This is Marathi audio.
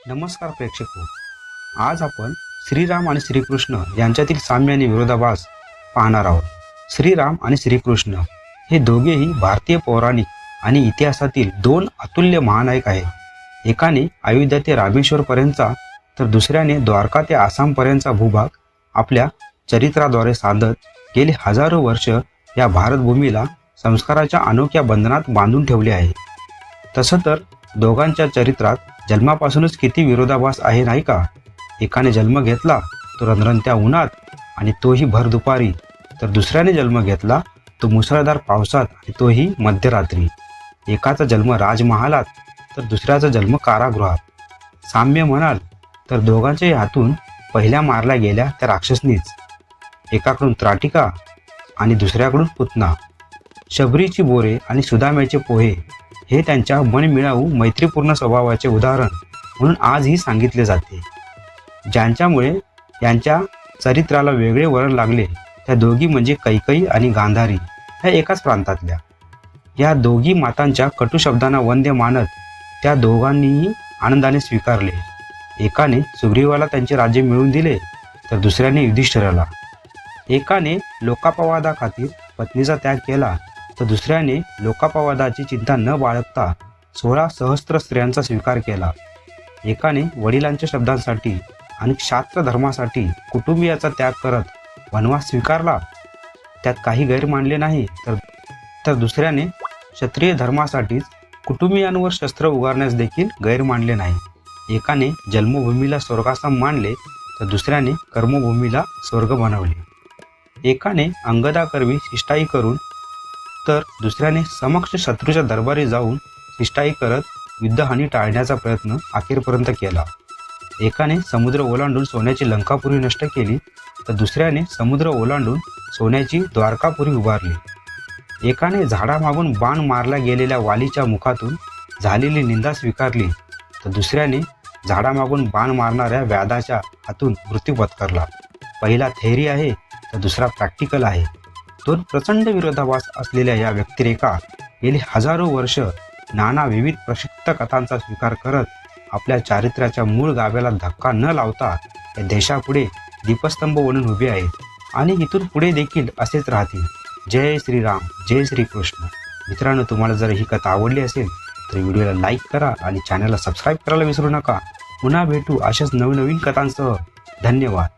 नमस्कार प्रेक्षक हो. आज आपण श्रीराम आणि श्रीकृष्ण यांच्यातील साम्य आणि विरोधाभास पाहणार आहोत. श्रीराम आणि श्रीकृष्ण हे दोघेही भारतीय पौराणिक आणि इतिहासातील दोन अतुल्य महानायक आहेत. एकाने अयोध्या ते रामेश्वरपर्यंतचा तर दुसऱ्याने द्वारका ते आसामपर्यंतचा भूभाग आपल्या चरित्राद्वारे साधत गेले हजारो वर्ष या भारतभूमीला संस्काराच्या अनोख्या बंधनात बांधून ठेवले आहे. तसं तर दोघांच्या चरित्रात जन्मापासूनच किती विरोधाभास आहे नाही का? एकाने जन्म घेतला तो रंधरंत्या उन्हात आणि तोही भर दुपारी. तर दुसऱ्याने जन्म घेतला तो मुसळधार पावसात आणि तोही मध्यरात्री. एकाचा जन्म राजमहालात तर दुसऱ्याचा जन्म कारागृहात. साम्य म्हणाल तर दोघांच्याही हातून पहिल्या मारल्या गेल्या त्या राक्षसनीच. एकाकडून त्राटिका आणि दुसऱ्याकडून पुतना. शबरीची बोरे आणि सुदाम्याचे पोहे हे त्यांच्या मनमिळावू मैत्रीपूर्ण स्वभावाचे उदाहरण म्हणून आजही सांगितले जाते. ज्यांच्यामुळे यांच्या चरित्राला वेगळे वळण लागले त्या दोघी म्हणजे कैकई आणि गांधारी ह्या एकाच प्रांतातल्या. या दोघी मातांच्या कटू शब्दांना वंद्य मानत त्या दोघांनीही आनंदाने स्वीकारले. एकाने सुग्रीवाला त्यांचे राज्य मिळवून दिले तर दुसऱ्याने युधिष्ठिराला. एकाने लोकापवादाखातीर पत्नीचा त्याग केला तर दुसऱ्याने लोकापवादाची चिंता न बाळगता सोळा सहस्त्र स्त्रियांचा स्वीकार केला. एकाने वडिलांच्या शब्दांसाठी आणि शास्त्र धर्मासाठी कुटुंबियाचा त्याग करत वनवास स्वीकारला. त्यात काही गैर मानले नाही तर तर दुसऱ्याने क्षत्रिय धर्मासाठीच कुटुंबियांवर शस्त्र उगारण्यास देखील गैर मानले नाही. एकाने जन्मभूमीला स्वर्गासम मानले तर दुसऱ्याने कर्मभूमीला स्वर्ग बनवले. एकाने अंगदाकर्मी शिष्टाई करून तर दुसऱ्याने समक्ष शत्रूच्या दरबारी जाऊन शिष्टाई करत युद्धहानी टाळण्याचा प्रयत्न अखेरपर्यंत केला. एकाने समुद्र ओलांडून सोन्याची लंकापुरी नष्ट केली तर दुसऱ्याने समुद्र ओलांडून सोन्याची द्वारकापुरी उभारली. एकाने झाडामागून बाण मारल्या गेलेल्या वालीच्या मुखातून झालेली निंदा स्वीकारली तर दुसऱ्याने झाडामागून बाण मारणाऱ्या व्याधाच्या हातून मृत्यू पत्करला. पहिला थेअरी आहे तर दुसरा प्रॅक्टिकल आहे. दोन प्रचंड विरोधाभास असलेल्या या व्यक्तिरेखा गेली हजारो वर्ष नाना विविध प्रसिद्ध कथांचा स्वीकार करत आपल्या चारित्र्याच्या मूळ गाव्याला धक्का न लावता या देशापुढे दीपस्तंभ बनून उभे आहेत. आणि इथून पुढे देखील असेच राहतील. जय श्रीराम जय श्रीकृष्ण. मित्रांनो तुम्हाला जर ही कथा आवडली असेल तर व्हिडिओला लाईक करा आणि चॅनलला सबस्क्राईब करायला विसरू नका. पुन्हा भेटू अशाच नवनवीन कथांसह. धन्यवाद.